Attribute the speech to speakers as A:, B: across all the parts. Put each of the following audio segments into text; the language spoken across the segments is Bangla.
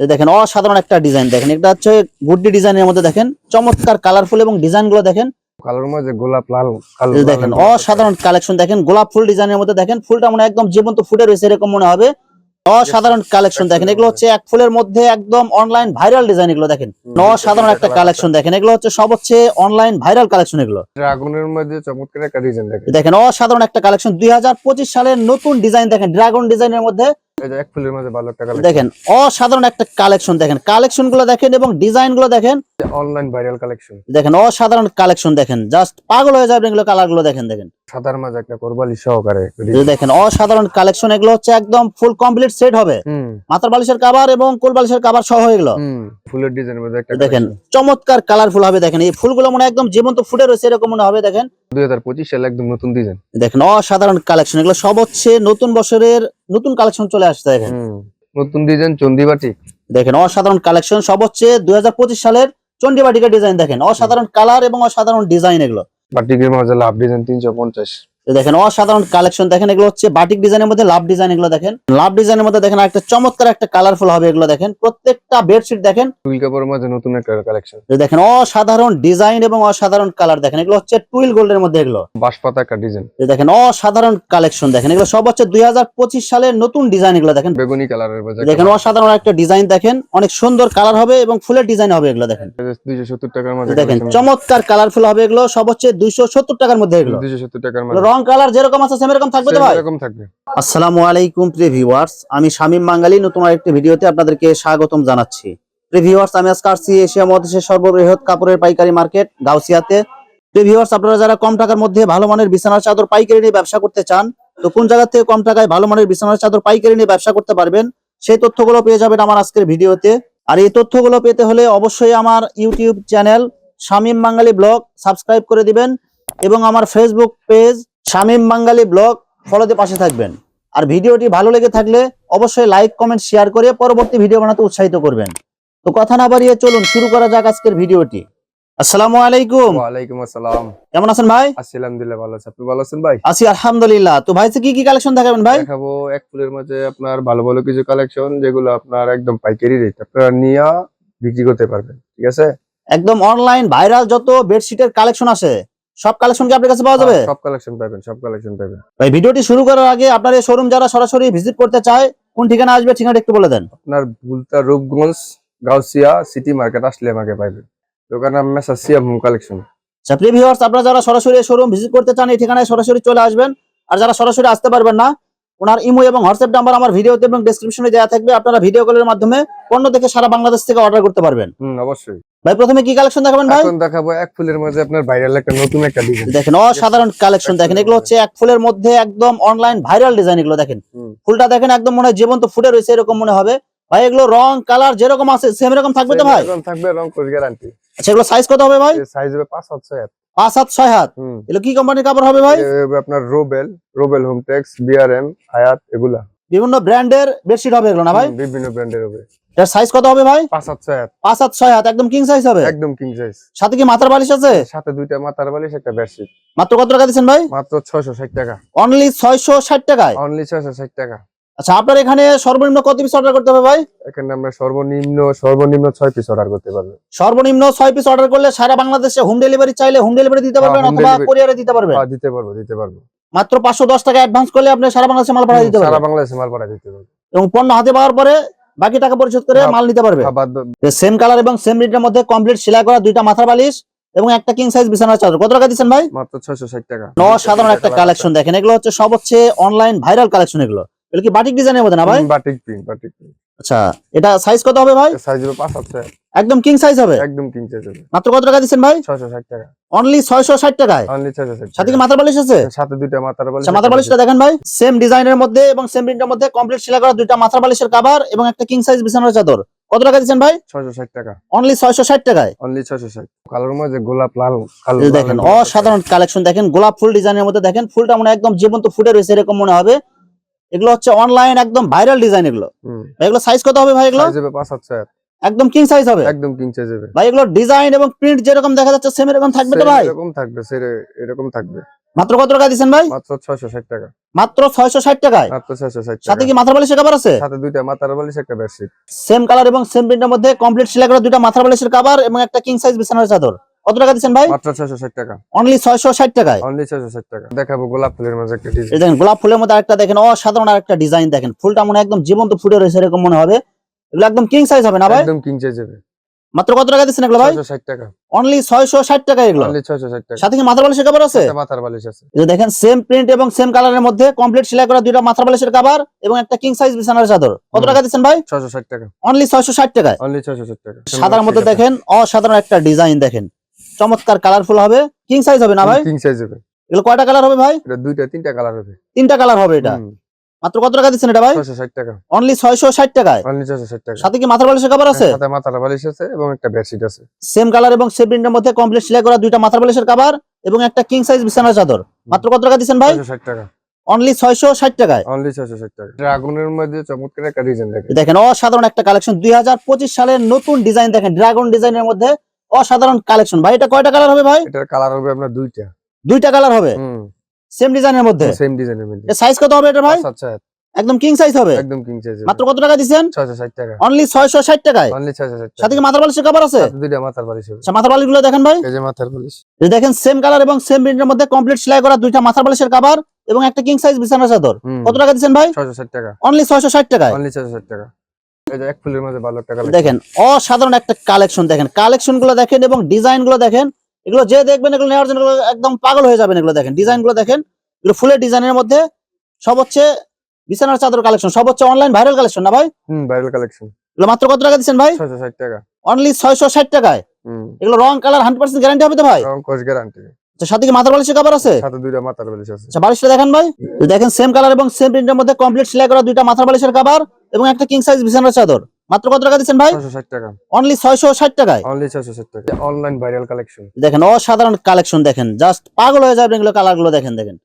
A: দেখেন অসাধারণ একটা ডিজাইন দেখেন। এটা হচ্ছে গুড্ডি ডিজাইনের মধ্যে দেখেন চমৎকার কালারফুল এবং ডিজাইনগুলো দেখেন।
B: কালোর মধ্যে গোলাপ লাল
A: দেখেন অসাধারণ কালেকশন দেখেন গোলাপ ফুল ডিজাইনের মধ্যে দেখেন ফুলটা মনে একদম জীবন্ত ফুটে রয়েছে এরকম মনে হবে। অসাধারণ কালেকশন দেখেন এগুলো হচ্ছে এক ফুলের মধ্যে একদম অনলাইন ভাইরাল ডিজাইন এগুলো দেখেন। অসাধারণ একটা কালেকশন দেখেন এগুলো হচ্ছে সব হচ্ছে অনলাইন ভাইরাল কালেকশন এগুলো।
B: ড্রাগনের মধ্যে চমৎকার একটা ডিজাইন দেখেন।
A: দেখেন অসাধারণ একটা কালেকশন দুই হাজার পঁচিশ সালের নতুন ডিজাইন দেখেন ড্রাগন ডিজাইনের মধ্যে
B: এক ফুলের মধ্যে ভালো একটা
A: দেখেন অসাধারণ একটা কালেকশন দেখেন। কালেকশনগুলো দেখেন এবং ডিজাইনগুলো দেখেন।
B: অনলাইন ভাইরাল কালেকশন
A: দেখেন অসাধারণ কালেকশন দেখেন। জাস্ট পাগল হয়ে যাবেন এগুলো কালারগুলো দেখেন দেখেন।
B: সাদার মাঝে একটা করবালি সহকারে
A: দেখেন অসাধারণ কালেকশন এগুলো হচ্ছে একদম ফুল কমপ্লিট সেট হবে। মাথার বালিশের কাবার এবং কোল বালিশের কাবার সহ এগুলো।
B: ফুলের ডিজাইনের মধ্যে একটা
A: দেখেন চমৎকার কালারফুল হবে দেখেন এই ফুলগুলো মনে একদম জীবন্ত ফুটে রয়েছে এরকম মনে হবে দেখেন।
B: দুই হাজার পঁচিশ সালে একদম নতুন ডিজাইন
A: দেখেন অসাধারণ কালেকশন এগুলো সব হচ্ছে নতুন বছরের নতুন কালেকশন চলে আসছে দেখেন।
B: নতুন ডিজাইন চন্দিবাটি
A: দেখেন অসাধারণ কালেকশন সব হচ্ছে দুই হাজার পঁচিশ সালের চন্ডিবাটিকা ডিজাইন দেখেন। অসাধারণ কালার এবং অসাধারণ ডিজাইন এগুলো।
B: বাটিকের মাঝে লাভ ডিজাইন তিনশো পঞ্চাশ।
A: দেখেন অসাধারণ কালেকশন দেখেন এগুলো হচ্ছে বাটিক ডিজাইনের মধ্যে লাভ ডিজাইন এগুলো দেখেন। লাভ ডিজাইনের মধ্যে দেখেন একটা চমৎকার একটা কালারফুল হবে এগুলো দেখেন। প্রত্যেকটা বেডশিট দেখেন।
B: টুইল কাপড়ের মাঝে নতুন একটা কালেকশন
A: দেখেন অসাধারণ ডিজাইন এবং অসাধারণ কালার দেখেন। এগুলো হচ্ছে টুইল গোল্ডের মধ্যে এগুলো।
B: বাঁশপাতা একটা ডিজাইন
A: দেখেন অসাধারণ কালেকশন দেখেন। এগুলো সব হচ্ছে দুই সালের নতুন ডিজাইন এগুলো দেখেন।
B: বেগুনি কালারের
A: এই দেখেন অসাধারণ একটা ডিজাইন দেখেন। অনেক সুন্দর কালার হবে এবং ফুলের ডিজাইন হবে এগুলো দেখেন।
B: দুইশো সত্তর টাকার মাঝে
A: এই দেখেন চমৎকার কালারফুল হবে এগুলো। সব হচ্ছে দুইশো সত্তর টাকার মধ্যে এগুলো।
B: দুইশো সত্তর টাকার মাঝে
A: রং কালার যেরকম আছে সেম এরকম থাকবে তো ভাই?
B: এরকম থাকবে।
A: আসসালামু আলাইকুম প্রিয় ভিউয়ার্স আমি শামীম বাঙালি নতুন আরেকটি ভিডিওতে আপনাদেরকে স্বাগতম জানাচ্ছি। প্রিয় ভিউয়ার্স আমি আজকে আসছি এশিয়া মহাদেশের সর্ববৃহৎ কাপড়ের পাইকারি মার্কেট গাউসিয়াতে। প্রিয় ভিউয়ার্স আপনারা যারা কম টাকার মধ্যে ভালো মানের বিছানার চাদর পাইকারি নিয়ে ব্যবসা করতে চান তো কোন জায়গা থেকে কম টাকায় ভালো মানের বিছানার চাদর পাইকারি নিয়ে ব্যবসা করতে পারবেন সেই তথ্যগুলো পেয়ে যাবেন আমার আজকের ভিডিওতে। আর এই তথ্যগুলো পেতে হলে অবশ্যই আমার YouTube channel Shamim Bangali blog subscribe করে দিবেন এবং আমার Facebook page Shamim Bangali blog ফলোতে পাশে থাকবেন। আর ভিডিওটি ভালো লেগে থাকলে অবশ্যই লাইক কমেন্ট শেয়ার করে পরবর্তী ভিডিও বানাতে উৎসাহিত করবেন। তো কথা না বাড়িয়ে চলুন শুরু করা যাক আজকের ভিডিওটি। আসসালামু আলাইকুম।
B: ওয়ালাইকুম আসসালাম।
A: কেমন আছেন ভাই?
B: দিলে ভালো আছে। আপনি ভালো আছেন ভাই?
A: আছি আলহামদুলিল্লাহ। তো ভাই কি কি কালেকশন দেখাবেন ভাই?
B: দেখাবো এক ফুলের মাঝে আপনার ভালো ভালো কিছু কালেকশন যেগুলো আপনার একদম পাইকারি রেট আপনারা নিয়ে বিক্রি করতে পারবেন ঠিক আছে?
A: একদম অনলাইন ভাইরাল যত বেডশিটের কালেকশন আছে সব কালেকশন কি আপনার কাছে পাওয়া যাবে?
B: সব কালেকশন পাবেন সব কালেকশন পাবেন।
A: ভাই ভিডিওটি শুরু করার আগে আপনার এই শোরুম যারা সরাসরি ভিজিট করতে চায় কোন ঠিকানা আসবে ঠিকানা একটু বলে দেন।
B: আপনার বুলতা রূপগঞ্জ গাউসিয়া সিটি মার্কেট আসলে আমাকে পাইবেন। দোকান নাম মেসাসিয়া হোম কালেকশন
A: আচ্ছা ভিউয়ার্স আপনারা যারা সরাসরি শোরুম ভিজিট করতে চান এই ঠিকানায় সরাসরি চলে আসবেন। আর যারা সরাসরি আসতে পারবেন না ওনার ইমো এবং হোয়াটসঅ্যাপ নাম্বার আমার ভিডিওতে এবং ডেসক্রিপশনে দেওয়া থাকবে। আপনারা ভিডিও কলের মাধ্যমে পণ্য দেখে সারা বাংলাদেশ থেকে অর্ডার করতে পারবেন।
B: হুম অবশ্যই।
A: ভাই প্রথমে কি কালেকশন দেখাবেন ভাই?
B: এখন দেখাবো এক ফুলের মাঝে আপনার ভাইরাল একটা নতুন একটা ডিজাইন
A: দেখেন অসাধারণ কালেকশন দেখেন। এগুলো হচ্ছে এক ফুলের মধ্যে একদম অনলাইন ভাইরাল ডিজাইন এগুলো দেখেন। ফুলটা দেখেন একদম মনে হয় জীবন্ত ফুটে রয়েছে এরকম মনে হবে। ভাই এগুলো রং কালার যেরকম আছে সেম এরকম থাকবে তো ভাই?
B: থাকবে রং কোর্স গ্যারান্টি
A: আচ্ছা এগুলো সাইজ কত হবে ভাই?
B: সাইজ হবে পাঁচ সাত ছয় হাত।
A: পাঁচ হাত ছয় হাত। এগুলো কি কোম্পানির কাপড় হবে ভাই?
B: আপনার রোবেল রোবেল হোমটেক্স বিআরএম হায়াত এগুলা।
A: বিভিন্ন ব্র্যান্ডের বেডশিট হবে এগুলো না ভাই?
B: বিভিন্ন ব্র্যান্ডের হবে।
A: এর সাইজ কত হবে ভাই?
B: পাঁচ সাত ছয় হাত,
A: পাঁচ হাত ছয় হাত একদম কিং সাইজ হবে?
B: একদম কিং সাইজ
A: সাথে কি মাথার বালিশ আছে?
B: সাথে দুইটা মাথার বালিশ একটা বেডশিট
A: মাত্র কত টাকা দিচ্ছেন ভাই?
B: মাত্র ছয়শো ষাট টাকা।
A: অনলি ছয়শো ষাট টাকায়?
B: অনলি ছয়শো ষাট টাকা।
A: আচ্ছা আপনার এখানে সর্বনিম্ন কত পিস অর্ডার করতে হবে ভাই?
B: এখানে আমরা সর্বনিম্ন সর্বনিম্ন ছয় পিস অর্ডার করতে পারবেন
A: সর্বনিম্ন ছয় পিস অর্ডার করলে সারা বাংলাদেশে হোম ডেলিভারি চাইলে হোম ডেলিভারি দিতে পারবেন অথবা কোরিয়ারে দিতে পারবেন।
B: হ্যাঁ, দিতে পারব দিতে পারব।
A: মাত্র পাঁচশো দশ টাকা অ্যাডভান্স করলে আপনি সারা বাংলাদেশে মাল পাঠিয়ে দিতে পারবেন।
B: সারা বাংলাদেশে মাল পাঠাই দিতে পারব।
A: এবং পণ্য হাতে পাওয়ার পরে বাকি টাকা পরিশোধ করে
B: হ্যাঁ।
A: মাল নিতে পারবে।
B: হ্যাঁ,
A: সেম কালার এবং সেম রেটের মধ্যে কমপ্লিট সেলাই করা দুইটা মাথার বালিশ এবং একটা কিং সাইজ বিছানার চাদর। কত টাকা দিচ্ছেন ভাই?
B: মাত্র ছয়শো ষাট টাকা।
A: অসাধারণ একটা কালেকশন দেখেন। এগুলো হচ্ছে সব হচ্ছে অনলাইন ভাইরাল কালেকশন এগুলো। এগুলো কি বাটিক ডিজাইনের মধ্যে না ভাই?
B: বাটিক প্রিন্ট বাটিক প্রিন্ট
A: আচ্ছা এটা সাইজ কত হবে ভাই?
B: সাইজ হবে পাঁচ সাত ছয় হাত,
A: একদম কিং সাইজ হবে?
B: একদম কিং সাইজ হবে।
A: মাত্র কত টাকা দিচ্ছেন ভাই?
B: ছয়শো ষাট টাকা।
A: অনলি ছয়শো ষাট টাকায়?
B: অনলি ছয়শো ষাট
A: সাথে কি মাথার বালিশ আছে?
B: সাথে দুইটা মাথার বালিশ
A: আচ্ছা মাথার বালিশটা দেখেন ভাই। সেম ডিজাইনের মধ্যে এবং সেম প্রিন্টের মধ্যে কমপ্লিট সেলাই করা দুইটা মাথার বালিশের কভার এবং একটা কিং সাইজ বিছানার চাদর। কত টাকা দিচ্ছেন ভাই?
B: ছয়শো ষাট টাকা।
A: অনলি ছয়শো ষাট টাকায়?
B: অনলি ছয়শো ষাট। কালোর মধ্যে গোলাপ লাল কালো
A: দেখেন অসাধারণ কালেকশন দেখেন। গোলাপ ফুল ডিজাইনের মধ্যে দেখেন ফুলটা মনে একদম জীবন্ত ফুটে রয়েছে এরকম মনে হবে। এগুলো হচ্ছে অনলাইন একদম ভাইরাল ডিজাইন এগুলো। এগুলো সাইজ কত হবে ভাই এগুলো? একদম কিং সাইজ হবে?
B: একদম কিং সাইজ হবে।
A: ভাই এগুলো ডিজাইন এবং প্রিন্ট যেরকম দেখা যাচ্ছে সেম এরকম থাকবে তো ভাই?
B: এরকম থাকবে সেরে এরকম থাকবে।
A: মাত্র কত টাকা দিচ্ছেন ভাই?
B: মাত্র ছয়শো ষাট টাকা।
A: মাত্র ছয়শো ষাট টাকায়?
B: মাত্র ছয়শো ষাট
A: সাথে কি মাথার বালিশের কাবার আছে?
B: সাথে দুইটা মাথার বালিশ একটা বেডশিট
A: সেম কালার এবং সেম প্রিন্টের মধ্যে কমপ্লিট সেলাই করা দুইটা মাথার বালিশের কাবার এবং একটা কিং সাইজ বিছানার চাদর। কত টাকা দিচ্ছেন ভাই?
B: মাত্র টাকা।
A: অনলি ছয়শো ষাট টাকায়?
B: অনলি ছয়শো ষাট টাকা। দেখাবো গোলাপ ফুলের মাঝে একটা ডিজাইন
A: দেখেন গোলাপ ফুলের মধ্যে আরেকটা দেখেন অসাধারণ আরেকটা ডিজাইন দেখেন। ফুলটা মনে একদম জীবন্ত ফুটে রয়েছে এরকম মনে হবে। এগুলো একদম কিং সাইজ হবে না ভাই?
B: একদম কিং চাই যাবে
A: মাত্র কত টাকা দিচ্ছেন এগুলো ভাই?
B: ছয়শো ষাট টাকা।
A: অনলি ছয়শো ষাট টাকা এগুলো।
B: অনলি ছয়শো ষাট টাকা।
A: সাথে কি মাথার বালিশের কাবার আছে?
B: মাথার বালিশ আছে।
A: এই দেখেন সেম প্রিন্ট এবং সেম কালারের মধ্যে কমপ্লিট সেলাই করা দুইটা মাথার বালিশের কাবার এবং একটা কিং সাইজ বিছানার চাদর। কত টাকা দিচ্ছেন ভাই?
B: ছয়শো ষাট টাকা।
A: অনলি ছয়শো ষাট টাকায়।
B: অনলি ছয়শো ষাট টাকা।
A: সাদার মধ্যে দেখেন অসাধারণ একটা ডিজাইন দেখেন। চমৎকার কালারফুল হবে। কিং সাইজ হবে না ভাই?
B: কিং সাইজ হবে।
A: এগুলো কয়টা কালার হবে ভাই?
B: এটা দুইটা তিনটা কালার হবে।
A: তিনটা কালার হবে এটা। মাত্র কত টাকা দিচ্ছেন এটা ভাই?
B: ছয়শো ষাট টাকা।
A: অনলি ছয়শো ষাট টাকায়।
B: অনলি ছয়শো ষাট টাকা।
A: সাথে কি মাথার বালিশের কভার আছে?
B: সাথে মাথার বালিশ আছে এবং একটা বেডশিট আছে।
A: সেম কালার এবং সেম প্রিন্টের মধ্যে কমপ্লিট সেলাই করা দুইটা মাথার বালিশের কাবার এবং একটা কিং সাইজ বিছানার চাদর। মাত্র কত টাকা দিচ্ছেন ভাই?
B: ছয়শো ষাট টাকা।
A: অনলি ছয়শো ষাট টাকায়।
B: অনলি ছয়শো ষাট টাকা। ড্রাগনের মধ্যে চমৎকার একটা ডিজাইন দেখে
A: দেখেন অসাধারণ একটা কালেকশন দুই হাজার পঁচিশ সালের নতুন ডিজাইন দেখেন ড্রাগন ডিজাইনের মধ্যে। অসাধারণ কালেকশন ভাই এটা কয়টা কালার হবে ভাই?
B: এটার কালার হবে আপনার দুইটা।
A: দুইটা কালার হবে?
B: হুম।
A: সেম ডিজাইনের মধ্যে?
B: সেম ডিজাইনের মধ্যে।
A: সাইজ কত হবে এটা ভাই?
B: আচ্ছা
A: একদম কিং সাইজ হবে?
B: একদম কিং সাইজ
A: মাত্র কত টাকা
B: ছয়শো ষাট টাকা।
A: অনলি ছয়শো ষাট টাকায়?
B: অনলি ছয়শো ষাট টাকা।
A: সাথে কি মাথার বালিশের কভার আছে?
B: দুইটা মাথার বালিশ হবে।
A: আচ্ছা মাথার বালিশগুলো দেখেন ভাই।
B: এই যে মাথার বালিশ।
A: এই দেখেন সেম কালার এবং সেম প্রিন্টের মধ্যে কমপ্লিট সেলাই করা দুইটা মাথার বালিশের কাবার এবং একটা কিং সাইজ বিছানার চাদর। কত টাকা দিচ্ছেন ভাই?
B: ছয়শো ষাট টাকা।
A: অনলি ছয়শো ষাট টাকায়?
B: অনলি ছয়শো ষাট টাকা। এই যে এক ফুলের মাঝে ভালো একটা
A: দেখেন অসাধারণ একটা কালেকশন দেখেন। কালেকশনগুলো দেখেন এবং ডিজাইনগুলো দেখেন এগুলো যে দেখবেন এগুলো নেওয়ার জন্য একদম পাগল হয়ে যাবেন এগুলো দেখেন। ডিজাইনগুলো দেখেন এগুলো ফুলের ডিজাইনের মধ্যে সব হচ্ছে বিছানার চাদর কালেকশন সব হচ্ছে অনলাইন ভাইরাল কালেকশন না ভাই?
B: হুম ভাইরাল কালেকশন
A: এগুলো মাত্র কত টাকা দিচ্ছেন ভাই?
B: ছয়শো ষাট টাকা।
A: অনলি ছয়শো ষাট টাকায়।
B: হুম।
A: এগুলো রং কালার হান্ড্রেড পার্সেন্ট গ্যারান্টি হবে তো ভাই?
B: রং গ্যারান্টি
A: আচ্ছা, সাথে কি মাথার বালিশের আছে?
B: সাথে দুইটা মাথার বালিশ আছে।
A: আচ্ছা বালিশটা দেখেন ভাই। দেখেন সেম কালার এবং সেম প্রিন্টের মধ্যে কমপ্লিট সেলাই করা দুইটা মাথার বালিশের এবং একটা কিং সাইজ বিছানার চাদর। মাত্র কত টাকা দিচ্ছেন ভাই?
B: ছয়শো ষাট টাকা।
A: অনলি ছয়শো ষাট টাকায়?
B: অনলি ছয়শো ষাট টাকা। অনলাইন ভাইরাল কালেকশন
A: দেখেন অসাধারণ কালেকশন দেখেন। জাস্ট পাগল হয়ে যাবেন এগুলো কালারগুলো দেখেন দেখেন।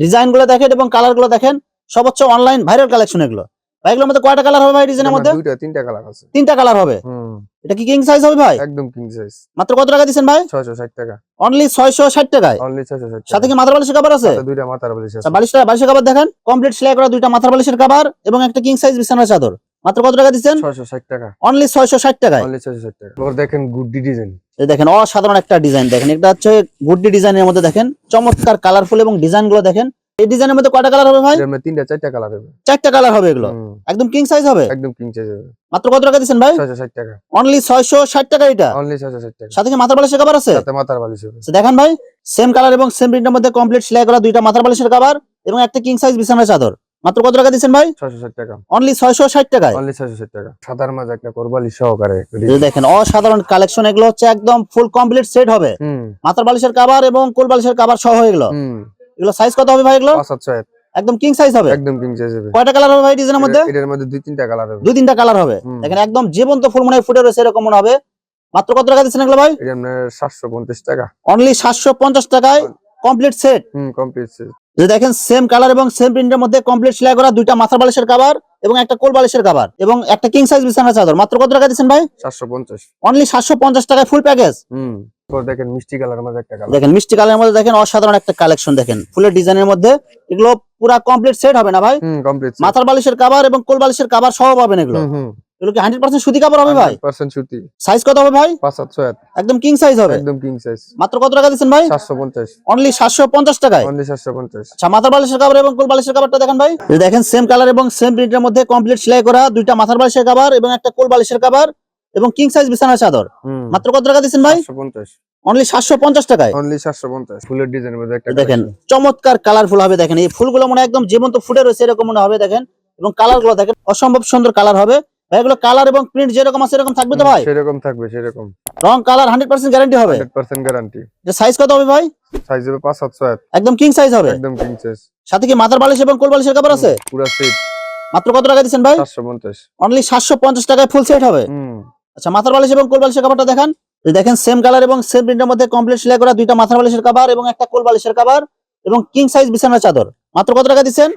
A: ডিজাইনগুলো দেখেন এবং কালারগুলো দেখেন। সব হচ্ছে অনলাইন ভাইরাল কালেকশন এগুলো। ভাই এগুলোর মধ্যে কয়টা কালার হবে ভাই ডিজাইনের মধ্যে?
B: দুইটা তিনটা কালার আছে।
A: তিনটা কালার হবে?
B: হুম।
A: এটা কি কিং সাইজ হবে ভাই?
B: একদম কিং সাইজ
A: মাত্র কত টাকা দিচ্ছেন ভাই?
B: ছয়শো ষাট টাকা।
A: অনলি ছয়শো ষাট টাকায়?
B: অনলি ছয়শো ষাট
A: সাথে কি মাথার বালিশের কাবার আছে?
B: দুইটা মাথার বালিশ আছে।
A: আচ্ছা বালিশটা বালিশের কাবার দেখেন। কমপ্লিট সেলাই করা দুইটা মাথার বালিশের কাবার এবং একটা কিং সাইজ বিছানার চাদর। মাত্র কত টাকা দিচ্ছেন
B: ছয়শো ষাট টাকা।
A: অনলি ছয়শো ষাট টাকায়।
B: অনলি ছয়শো ষাট টাকা। ওর দেখেন গুড্ডি ডিজাইন
A: এই দেখেন অসাধারণ একটা ডিজাইন দেখেন। এটা হচ্ছে গুড্ডি ডিজাইনের মধ্যে দেখেন। চমৎকার কালারফুল এবং ডিজাইনগুলো দেখেন। এই ডিজাইনের মধ্যে কয়টা কালার হবে ভাই?
B: এর মধ্যে তিনটা চারটা কালার হবে।
A: চারটা কালার হবে এগুলো? একদম কিং সাইজ হবে?
B: একদম কিং সাইজ হবে।
A: মাত্র কত টাকা দিচ্ছেন ভাই?
B: ছয়শো ষাট টাকা।
A: অনলি ছয়শো ষাট টাকা এটা?
B: অনলি ছয়শো ষাট টাকা।
A: সাথে কি মাথার বালিশের কাবার আছে?
B: সাথে মাথার বালিশ হবে।
A: আচ্ছা, দেখেন ভাই সেম কালার এবং সেম প্রিন্টের মধ্যে কমপ্লিট সেলাই করা দুইটা মাথার বালিশের কাবার এবং একটা কিং সাইজ বিছানার চাদর। মাত্র কত টাকা দিচ্ছেন ভাই?
B: ছয়শো ষাট টাকা।
A: অনলি ছয়শো ষাট টাকায়।
B: অনলি ছয়শো ষাট টাকা। সাদার মাঝে একটা করবালি সহকারে
A: দেখেন অসাধারণ কালেকশন এগুলো হচ্ছে একদম ফুল কমপ্লিট সেট হবে। মাথার বালিশের কাবার এবং কোল বালিশের কাবার সহ এগুলো। এগুলো সাইজ কত হবে ভাই এগুলো?
B: সাত ছয়।
A: একদম কিং সাইজ হবে?
B: একদম কিং সাইজ হবে।
A: কয়টা কালার হবে ভাই ডিজাইনের মধ্যে?
B: এটা- এটার মধ্যে দুই তিনটা কালার হবে।
A: দুই তিনটা কালার হবে। দেখেন একদম জীবন্ত ফুল মনে হয় ফুটে রয়েছে এরকম মনে হবে। মাত্র কত টাকা দিচ্ছেন এগুলো ভাই?
B: এটা আপনার সাতশো পঞ্চাশ টাকা।
A: অনলি সাতশো পঞ্চাশ টাকায় কমপ্লিট সেট
B: হুম কমপ্লিট সেট
A: যে দেখেন সেম কালার এবং সেম প্রিন্টের মধ্যে কমপ্লিট সেলাই করা দুইটা মাথার বালিশের কাবার এবং একটা কোল বালিশের কাবার এবং একটা কিং সাইজ বিছানার চাদর। মাত্র কত টাকা দিচ্ছেন ভাই?
B: সাতশো পঞ্চাশ।
A: অনলি সাতশো পঞ্চাশ টাকায় ফুল প্যাকেজ
B: হুম। দেখেন মিষ্টি কালার মাঝে একটা কালার
A: দেখেন মিষ্টি কালারের মধ্যে দেখেন অসাধারণ একটা কালেকশন দেখেন। ফুলের ডিজাইনের মধ্যে এগুলো পুরা কমপ্লিট সেট হবে না ভাই?
B: কমপ্লিট
A: মাথার বালিশের কাবার এবং কোল বালিশের কাবার সহ পাবেন এগুলো। এগুলো কি সুতি কাপড় হবে ভাই?
B: পার্সেন্ট সুতি।
A: সাইজ কত হবে ভাই? একদম কিং সাইজ হবে।
B: একদম কিং সাইজ
A: মাত্র কত টাকা দিচ্ছেন ভাই?
B: সাতশো পঞ্চাশ।
A: অনলি সাতশো পঞ্চাশ টাকায়?
B: অনলি
A: আচ্ছা মাথার বালিশের এবং কোল বালিশের দেখেন ভাই। দেখেন সেম কালার এবং সেম প্রিন্টের মধ্যে কমপ্লিট সেলাই করা দুইটা মাথার বালিশের কাবার এবং একটা কোল বালিশের কাবার এবং কিং সাইজ বিছানার চাদর। মাত্র কত টাকা দিচ্ছেন ভাই? অনলি সাতশো পঞ্চাশ টাকায়?
B: অনলি সাতশো পঞ্চাশ। ফুলের
A: দেখেন চমৎকার কালারফুল হবে দেখেন। এই ফুলগুলো মনে একদম জীবন্ত ফুটে রয়েছে এরকম মনে হবে দেখেন। এবং কালারগুলো দেখেন অসম্ভব সুন্দর কালার হবে। ভাই এগুলো কালার এবং প্রিন্ট যেরকম আছে এরকম থাকবে তো ভাই?
B: সেরকম থাকবে সেরকম।
A: রং কালার হান্ড্রেড পার্সেন্ট গ্যারান্টি হবে। সাইজ কত হবে ভাই?
B: সাইজ
A: একদম কিং সাইজ হবে।
B: একদম কিং সাইজ
A: সাথে কি মাথার বালিশ এবং কোল বালিশের কাপড় আছে?
B: পুরো সেট
A: মাত্র কত টাকা ভাই? অনলি টাকায় ফুল সেট হবে।
B: হুম।
A: আচ্ছা মাথার বালিশ এবং কোল বালিশের কাপড়টা দেখান। দেখেন সেম কালার এবং সেম প্রিন্টের মধ্যে কমপ্লিট সেলাই করা দুইটা মাথার বালিশের কাবার এবং একটা কোল বালিশের কাবার এবং কিং সাইজ বিছানার চাদর। মাত্র কত টাকা দিচ্ছেন?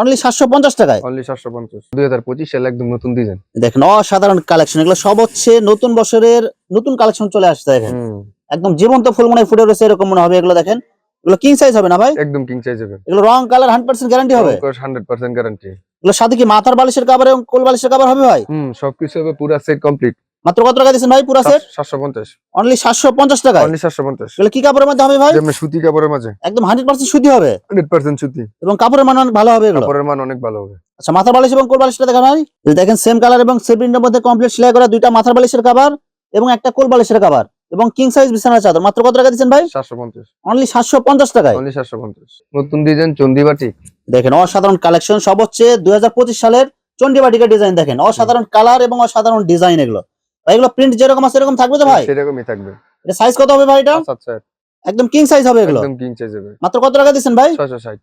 A: অনলি সাতশো পঞ্চাশ টাকায়?
B: অনলি সাতশো পঞ্চাশ। দুই হাজার পঁচিশ সালে একদম নতুন ডিজাইন
A: দেখেন অসাধারণ কালেকশন এগুলো সব হচ্ছে নতুন বছরের নতুন কালেকশন চলে আসছে দেখেন। একদম জীবন্ত ফুল মনে হয় ফুটে রয়েছে এরকম মনে হবে এগুলো দেখেন। এগুলো কিং সাইজ হবে না ভাই?
B: একদম কিং সাইজ হবে।
A: এগুলো রং কালার হান্ড্রেড পার্সেন্ট গ্যারান্টি হবে?
B: হান্ড্রেড পার্সেন্ট গ্যারান্টি
A: সাথে কি মাথার বালিশের কাবার এবং কোল বালিশের কাবার হবে ভাই?
B: হুম সবকিছু হবে পুরো সেট কমপ্লিট
A: মাত্র কত টাকা দিচ্ছেন ভাই পুরো সেট
B: সাতশো পঞ্চাশ।
A: অনলি সাতশো পঞ্চাশ টাকা
B: অনলি সাতশো পঞ্চাশ।
A: কি কাপড়ের মধ্যে হবে ভাই?
B: যেমন সুতি কাপড়ের মাঝে।
A: একদম হান্ড্রেড পার্সেন্ট সুতি হবে।
B: হান্ড্রেড পার্সেন্ট সুতি।
A: এবং কাপড়ের মান অনেক ভালো হবে এগুলো?
B: কাপড়ের মান অনেক ভালো হবে।
A: আচ্ছা মাথার বালিশ এবং কোল বালিশটা দেখেন ভাই। দেখেন সেম কালার এবং সেম প্রিন্টের মধ্যে কমপ্লিট সেলাই করা দুইটা মাথার বালিশের কাবার এবং একটা কোল বালিশের কাবার এবং কিং সাইজ বিছানার চাদর। মাত্র কত টাকা দিচ্ছেন ভাই?
B: সাতশো পঞ্চাশ।
A: অনলি সাতশো পঞ্চাশ টাকায়।
B: অনলি সাতশো পঞ্চাশ। নতুন ডিজাইন চন্দিবাটি
A: দেখেন অসাধারণ কালেকশন সব হচ্ছে দুই হাজার পঁচিশ সালের চন্ডিবাটিকা ডিজাইন দেখেন। অসাধারণ কালার এবং অসাধারণ ডিজাইন এগুলো। ভাই এগুলো প্রিন্ট যেরকম আছে এরকম থাকবে তো ভাই?
B: সেরকমই থাকবে।
A: এটা সাইজ কত হবে ভাই এটা?
B: আচ্ছা আচ্ছা।
A: একদম কিং সাইজ হবে এগুলো।
B: একদম কিং সাইজ হবে।
A: মাত্র কত টাকা দিচ্ছেন ভাই?
B: ছয়শো ষাট।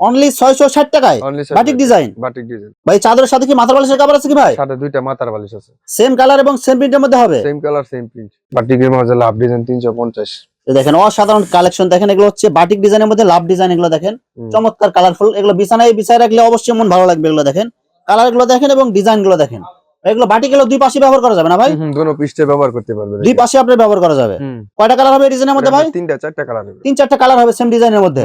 A: অনলি ছয়শো ষাট টাকায়? বাটিক ডিজাইন
B: বাটিক ডিজাইন
A: ভাই চাদরের সাথে কি মাথার বালিশের কাবার আছে কি ভাই?
B: সাথে দুইটা মাথার বালিশ আছে।
A: সেম কালার এবং সেম প্রিন্টের মধ্যে হবে?
B: সেম কালার সেম প্রিন্ট বাটিকের মাঝে লাভ ডিজাইন তিনশো পঞ্চাশ।
A: তো দেখেন অসাধারণ কালেকশন দেখেন এগুলো হচ্ছে বাটিক ডিজাইনের মধ্যে লাভ ডিজাইন এগুলো দেখেন। চমৎকার কালারফুল এগুলো বিছানায় বিছায় রাখলে অবশ্যই মন ভালো লাগবে এগুলো দেখেন। কালারগুলো দেখেন এবং ডিজাইনগুলো দেখেন। এগুলো বাটিক এগুলো দুই পাশে ব্যবহার করা যাবে না ভাই?
B: দুটো পিসে ব্যবহার করতে পারবে
A: দুই পাশে আপনি ব্যবহার করা যাবে। কয়টা কালার হবে ডিজাইনের মধ্যে ভাই?
B: তিনটা চারটা কালার হবে।
A: তিন চারটা কালার হবে সেম ডিজাইনের মধ্যে।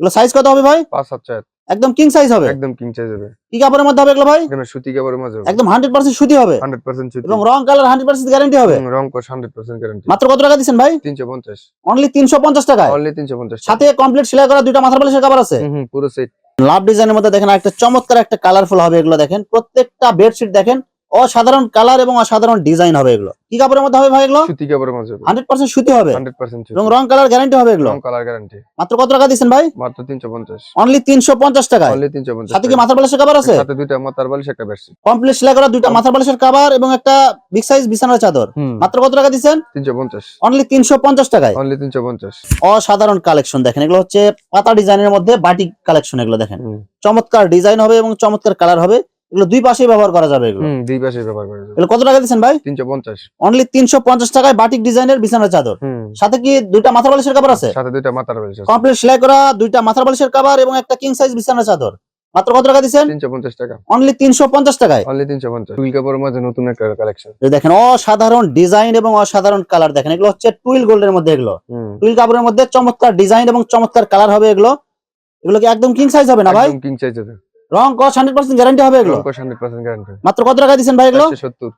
A: এগুলো সাইজ কত হবে ভাই?
B: পাঁচ সাত চার
A: একদম কিং সাইজ হবে।
B: একদম কিং সাইজ হবে।
A: কি কাপড়ের মধ্যে হবে এগুলো ভাই?
B: এখানে সুতি কাপড়ের মধ্যে
A: একদম হান্ড্রেড পার্সেন্ট সুতি হবে।
B: হান্ড্রেড পার্সেন্ট সুতি।
A: এবং রং কালার হান্ড্রেড পার্সেন্ট গ্যারান্টি হবে।
B: রং কো 100% গ্যারান্টি
A: মাত্র কত টাকা দিবেন ভাই?
B: তিনশো পঞ্চাশ।
A: অনলি তিনশো পঞ্চাশ টাকায়?
B: অনলি তিনশো পঞ্চাশ
A: সাথে কমপ্লিট সেলাই করা দুটো মাথার বালিশের কভার আছে?
B: হুম, পুরো সেট
A: লাভ ডিজাইনের মধ্যে দেখেন একটা চমৎকার একটা কালারফুল হবে এগুলো দেখেন। প্রত্যেকটা বেডশিট দেখেন। অসাধারণ কালার এবং অসাধারণ ডিজাইন হবে এগুলো। কি কাপড়ের মধ্যে হবে ভাই এগুলো?
B: সুতি কাপড়ের
A: হান্ড্রেড পার্সেন্ট সুতি হবে?
B: হান্ড্রেড পার্সেন্ট
A: এবং রং কালার গ্যারান্টি হবে এগুলো?
B: রং কালার গ্যারান্টি
A: মাত্র কত টাকা দিচ্ছেন ভাই?
B: মাত্র তিনশো পঞ্চাশ।
A: অনলি তিনশো পঞ্চাশ টাকায়?
B: অনলি তিনশো পঞ্চাশ
A: সাথে কি মাথার বালিশের কাবার আছে?
B: সাথে দুইটা মাথার বালিশ একটা বেডশিট
A: কমপ্লিট সেলাই করা দুইটা মাথার বালিশের কাবার এবং একটা বিগ সাইজ বিছানার চাদর। মাত্র কত টাকা দিচ্ছেন?
B: তিনশো পঞ্চাশ।
A: অনলি তিনশো পঞ্চাশ টাকায়?
B: অনলি তিনশো পঞ্চাশ।
A: অসাধারণ কালেকশন দেখেন। এগুলো হচ্ছে পাতা ডিজাইনের মধ্যে বাটিক কালেকশন এগুলো দেখেন। চমৎকার ডিজাইন হবে এবং চমৎকার কালার হবে। এগুলো দুই পাশেই ব্যবহার করা যাবে এগুলো।
B: দুই পাশে ব্যবহার করে যাবে।
A: এগুলো কত টাকা দিচ্ছেন ভাই?
B: তিনশো পঞ্চাশ।
A: অনলি তিনশো পঞ্চাশ টাকায় বাটিক ডিজাইনের বিছানার চাদর। সাথে কি দুইটা মাথার বালিশের কাবার আছে?
B: সাথে দুইটা মাথার বালিশ আছে
A: কমপ্লিট সেলাই করা দুইটা মাথার বালিশের কাবার এবং একটা কিং সাইজ বিছানার চাদর। মাত্র কত টাকা দিচ্ছেন?
B: তিনশো পঞ্চাশ টাকা।
A: অনলি তিনশো পঞ্চাশ টাকায়।
B: অনলি তিনশো পঞ্চাশ। ফুল কাপড়ের মাঝে নতুন একটা কালেকশন
A: দেখেন অসাধারণ ডিজাইন এবং অসাধারণ কালার দেখেন। এগুলো হচ্ছে টুইল গোল্ডের মধ্যে এগুলো। টুইল কাপড়ের মধ্যে চমৎকার ডিজাইন এবং চমৎকার কালার হবে এগুলো। এগুলো কি একদম কিং সাইজ হবে না ভাই?
B: একদম কিং সাইজ হবে।
A: রং কস হান্ড্রেড পার্সেন্ট গ্যারান্টি হবে এগুলো।
B: রং হান্ড্রেড পার্সেন্ট গ্যারান্টি
A: মাত্র কত টাকা দিচ্ছেন ভাই এগুলো?
B: সত্তর।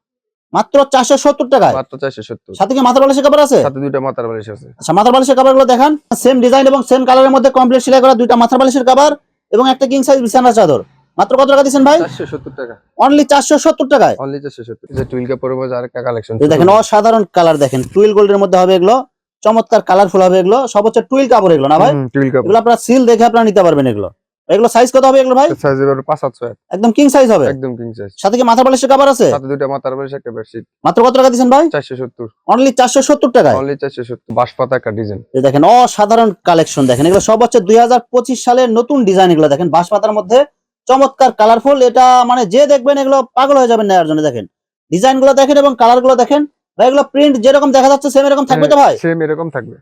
A: মাত্র চারশো সত্তর টাকায়?
B: মাত্র চারশো সত্তর।
A: সাথে কি মাথার বালিশের কাপড় আছে?
B: সাথে দুইটা মাথার বালিশ আছে।
A: আচ্ছা মাথার বালিশের কাপড়গুলো দেখান। সেম ডিজাইন এবং সেম কালারের মধ্যে কমপ্লিট সেলাই করা দুইটা মাথার বালিশের কাপড় এবং একটা কিং সাইজ বিছানার চাদর। মাত্র কত টাকা দিচ্ছেন ভাই?
B: চারশো সত্তর টাকা।
A: অনলি চারশো সত্তর টাকায়?
B: অনলি চারশো সত্তর। যে টুইল কাপড়ের মাঝে আরেকটা কালেকশন
A: দেখেন অসাধারণ কালার দেখেন। টুইল গোল্ডের মধ্যে হবে এগুলো। চমৎকার কালারফুল হবে এগুলো। সব হচ্ছে টুইল কাপড় এগুলো না ভাই?
B: টুইল কাপড়।
A: এগুলো আপনারা সিল দেখে আপনারা নিতে পারবেন এগুলো। এগুলো সাইজ কত হবে এগুলো ভাই?
B: সাইজ এক।
A: একদম কিং সাইজ হবে?
B: একদম কিং সাইজ
A: সাথে কি মাথার বালিশের কাপড় আছে?
B: সাথে দুইটা মাথার বালিশ একটা বেডশিট
A: মাত্র কত টাকা দিচ্ছেন ভাই?
B: চারশো সত্তর।
A: অনলি চারশো সত্তর টাকায়?
B: অনলি চারশো সত্তর। বাঁশ একটা ডিজাইন
A: এই দেখেন অসাধারণ কালেকশন দেখেন। এগুলো সব হচ্ছে দুই হাজার পঁচিশ সালের নতুন ডিজাইন এগুলো দেখেন। বাঁশপাতার মধ্যে চমৎকার কালারফুল এটা মানে যে দেখবেন এগুলো পাগল হয়ে যাবেন নেওয়ার জন্য দেখেন। ডিজাইনগুলো দেখেন এবং কালারগুলো দেখেন। ভাই এগুলো প্রিন্ট যেরকম দেখা যাচ্ছে সেম এরকম থাকবে তো ভাই?
B: সেম এরকম থাকবে।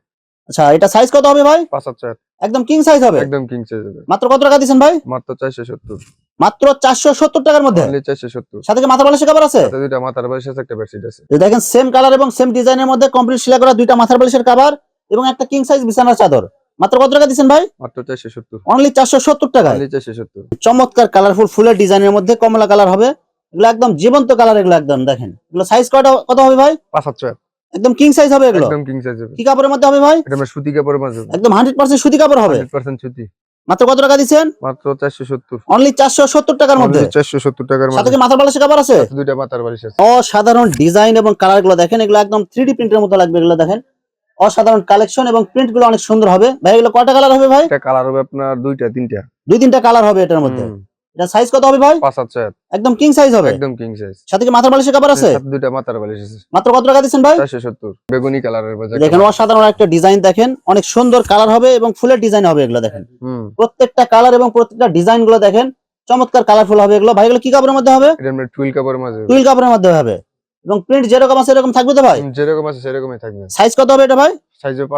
A: আচ্ছা এটা সাইজ কত হবে ভাই?
B: পাঁচ সাতশো এক
A: একদম কিং সাইজ হবে?
B: একদম কিং সাইজ হবে।
A: মাত্র কত টাকা দিচ্ছেন ভাই?
B: মাত্র চারশো সত্তর।
A: মাত্র চারশো সত্তর টাকার মধ্যে?
B: অনলি চারশো সত্তর।
A: সাথে কি মাথা বালিশের কাপড় আছে?
B: সাথে দুইটা মাথার বালিশ আছে একটা বেডশিট আছে।
A: এই দেখেন সেম কালার এবং সেম ডিজাইনের মধ্যে কমপ্লিট সেলাই করা দুইটা মাথার বালিশের কাভার এবং একটা কিং সাইজ বিছানার চাদর। মাত্র কত টাকা দিচ্ছেন ভাই?
B: মাত্র চারশো সত্তর।
A: অনলি চারশো সত্তর টাকায়?
B: অনলি চারশো সত্তর।
A: চমৎকার কালারফুল ফুলের ডিজাইনের মধ্যে কমলা কালার হবে। এগুলো একদম জীবন্ত কালার এগুলো একদম দেখেন। এগুলো সাইজ কয়টা কত হবে ভাই?
B: পাঁচ সাতশো এক
A: একদম কিং সাইজ হবে এগুলো।
B: একদম কিং সাইজ হবে।
A: কি কাপড়ের মধ্যে হবে ভাই?
B: এটা আমরা সুতি কাপড়ের হবে।
A: একদম হান্ড্রেড পার্সেন্ট সুতি কাপড় হবে?
B: হান্ড্রেড পার্সেন্ট সুতি।
A: মাত্র কত টাকা দিচ্ছেন?
B: মাত্র চারশো সত্তর।
A: অনলি চারশো সত্তর টাকার মধ্যে?
B: চারশো সত্তর টাকার
A: সাথে
B: মধ্যে।
A: কি মাথার বালিশের কাপড় আছে?
B: সাথে দুইটা মাথার বালিশ আছে।
A: অসাধারণ ডিজাইন এবং কালারগুলো দেখেন এগুলো একদম থ্রি প্রিন্টের মতো লাগবে এগুলো দেখেন। অসাধারণ কালেকশন এবং প্রিন্টগুলো অনেক সুন্দর হবে। ভাই এগুলো কয়টা কালার হবে ভাই?
B: এটা কালার হবে আপনার দুইটা তিনটা।
A: দুই তিনটা কালার হবে এটার মধ্যে। এটা সাইজ কত হবে ভাই?
B: পাঁচ সাতশো এক
A: একদম কিং সাইজ হবে?
B: একদম কিং সাইজ
A: সাথে কি মাথার বালিশের আছে?
B: মাথার বালিশ আছে।
A: মাত্র কত টাকা ভাই?
B: চারশো সত্তর। বেগুনি কালারের বাজার।
A: দেখেন অসাধারণ একটা ডিজাইন দেখেন। অনেক সুন্দর কালার হবে এবং ফুলের ডিজাইন হবে এগুলো দেখেন।
B: হুম।
A: প্রত্যেকটা কালার এবং প্রত্যেকটা ডিজাইনগুলো দেখেন। চমৎকার কালারফুল হবে এগুলো। ভাই এগুলো কি কাপড়ের মধ্যে হবে?
B: এটা টুইল কাপড়ের মধ্যে হবে।
A: টুইল কাপড়ের মধ্যে হবে। এবং প্রিন্ট যেরকম আছে এরকম থাকবে তো ভাই?
B: যেরকম আছে সেরকমই থাকবে।
A: সাইজ কত হবে এটা ভাই?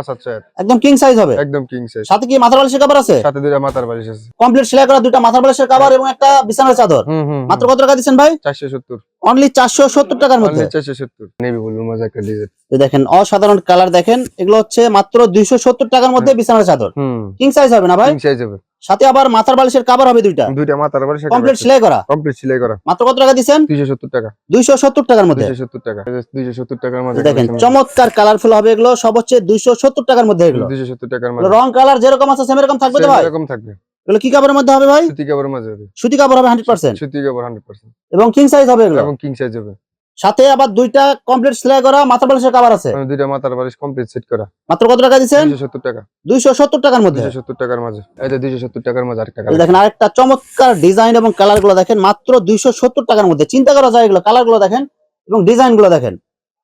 B: হাত ছয় হাত।
A: একদম কিং সাইজ হবে?
B: একদম কিং সাইজ
A: সাথে কি মাথার বালিশের কভার আছে?
B: সাথে দুইটা মাথার বালিশ আছে।
A: কমপ্লিট সেলাই করা দুইটা মাথার বালিশের কভার এবং একটা বিছানার চাদর। মাত্র কত টাকা দিচ্ছেন ভাই?
B: চারশো সত্তর।
A: অনলি চারশো সত্তর টাকার মধ্যে?
B: চারশো সত্তর। নেভি ব্লু মজা একটা ডিজাইন
A: এই দেখেন অসাধারণ কালার দেখেন। এগুলো হচ্ছে মাত্র দুইশো সত্তর টাকার মধ্যে বিছানার চাদর।
B: হুম।
A: কিং সাইজ হবে না ভাই?
B: কিং সাইজ হবে।
A: সাথে আবার মাথার বালিশের কভার হবে দুইটা।
B: দুইটা মাথার বালিশ
A: কমপ্লিট সেলাই করা?
B: কমপ্লিট সেলাই করা।
A: মাত্র কত টাকা
B: দুইশো সত্তর টাকা।
A: দুইশো সত্তর টাকার মধ্যে।
B: দুইশো সত্তর টাকা। দুইশো সত্তর টাকার মধ্যে
A: দেখেন চমৎকার কালারফুল হবে এগুলো সব হচ্ছে দুইশো সত্তর টাকার মধ্যে এগুলো।
B: দুইশো সত্তর টাকার মধ্যে।
A: রং কালার যেরকম আছে সেম এরকম থাকবে তো ভাই?
B: এরকম থাকবে।
A: এগুলো কি কাপড়ের মধ্যে হবে ভাই?
B: সুতি কাপড়ের মাঝে হবে।
A: সুতি কাপড় হবে হান্ড্রেড পার্সেন্ট
B: সুতি কাপড় হান্ড্রেড পার্সেন্ট
A: এবং কিং সাইজ হবে এগুলো?
B: এবং কিং সাইজ হবে।
A: সাথে আবার দুইটা কমপ্লিট সেলাই করা মাথার বালিশের কাভার আছে
B: মানে দুইটা মাথার বালিশ কমপ্লিট সেট করা
A: মাত্র কত টাকা
B: দুইশো সত্তর টাকা
A: দুইশো সত্তর টাকার মধ্যে
B: দুইশো সত্তর টাকার মাঝে এটা দুইশো সত্তর টাকার মাঝে আরেকটা কালার
A: দেখেন আরেকটা চমৎকার ডিজাইন এবং কালারগুলো দেখেন মাত্র দুইশো সত্তর টাকার মধ্যে চিন্তা করা যায় এগুলো কালারগুলো দেখেন এবং ডিজাইনগুলো দেখেন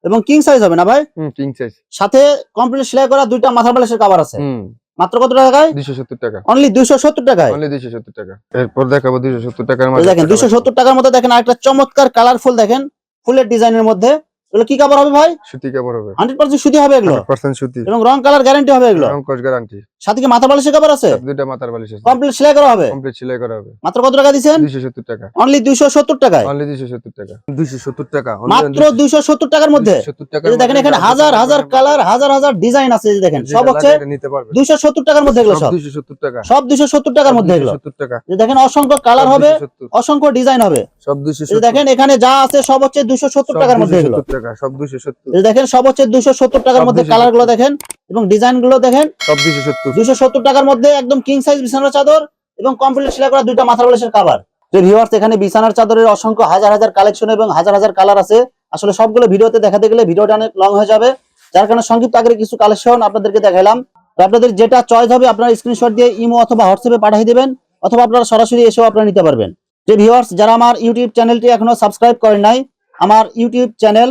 A: এবং কিং সাইজ হবে না ভাই
B: হুম কিং সাইজ
A: সাথে কমপ্লিট সেলাই করা দুইটা মাথার বালিশের কাভার আছে
B: হুম
A: মাত্র কত টাকায়
B: দুইশো সত্তর টাকা
A: অনলি দুইশো সত্তর টাকায়
B: অনলি দুইশো সত্তর টাকা এরপর দেখাবো দুইশো সত্তর টাকার মধ্যে
A: দেখেন দুইশো সত্তর টাকার মধ্যে দেখেন আরেকটা চমৎকার কালারফুল দেখেন ফুলের ডিজাইনের মধ্যে এগুলো কি কাপড় হবে ভাই
B: সুতি কাপড় হবে
A: হান্ড্রেড পার্সেন্ট সুতি হবে এগুলো
B: পার্সেন্ট সুতি
A: এবং রং কালার গ্যারান্টি হবে এগুলো
B: অঙ্কশ গ্যারান্টি
A: সাথে কি মাথা বালিশের কাপড় আছে
B: দুইটা মাথার বালিশ আছে
A: কমপ্লিট সেলাই করা হবে
B: কমপ্লিট সেলাই করা হবে
A: মাত্র কত টাকা
B: দুইশো সত্তর টাকা
A: অনলি দুইশো সত্তর টাকায়
B: অনলি দুইশো সত্তর টাকা দুইশো সত্তর টাকা
A: মাত্র দুইশো সত্তর টাকার মধ্যে
B: সত্তর টাকা
A: এই দেখেন এখানে হাজার হাজার কালার হাজার হাজার ডিজাইন আছে এই দেখেন সব হচ্ছে
B: নিতে পারবে
A: দুইশো সত্তর টাকার মধ্যে এগুলো সব
B: দুইশো সত্তর টাকা
A: সব দুইশো সত্তর টাকার মধ্যে এগুলো
B: সত্তর টাকা
A: এই দেখেন অসংখ্য কালার হবে অসংখ্য ডিজাইন হবে
B: সব দুইশো
A: এই যে দেখেন এখানে যা আছে সব হচ্ছে দুইশো সত্তর টাকার মধ্যে এগুলো
B: টাকা সব দুইশো সত্তর।
A: এই দেখেন সব হচ্ছে দুইশো সত্তর টাকার মধ্যে কালারগুলো দেখেন এবং ডিজাইনগুলো দেখেন।
B: সব দুইশো সত্তর।
A: দুইশো সত্তর টাকার মধ্যে একদম কিং সাইজ বিছানার চাদর এবং কমপ্লিট সেলাই করা দুইটা মাথার বালিশের কাভার ভিউয়ার্স এখানে বিছানার চাদরের অসংখ্য হাজার হাজার কালেকশন এবং হাজার হাজার কালার আছে। আসলে সবগুলো ভিডিওতে দেখাতে গেলে ভিডিওটা অনেক লং হয়ে যাবে। যার কারণে সংক্ষিপ্ত আকারে কিছু কালেকশন আপনাদেরকে দেখাইলাম। তো আপনাদের যেটা চয়েস হবে আপনারা স্ক্রিনশট দিয়ে ইমো অথবা হোয়াটসঅ্যাপে পাঠিয়ে দিবেন অথবা আপনারা সরাসরি এসেও আপনারা নিতে পারবেন। যে ভিউয়ার্স যারা আমার ইউটিউব চ্যানেলটি এখনও সাবস্ক্রাইব করেন নাই আমার YouTube channel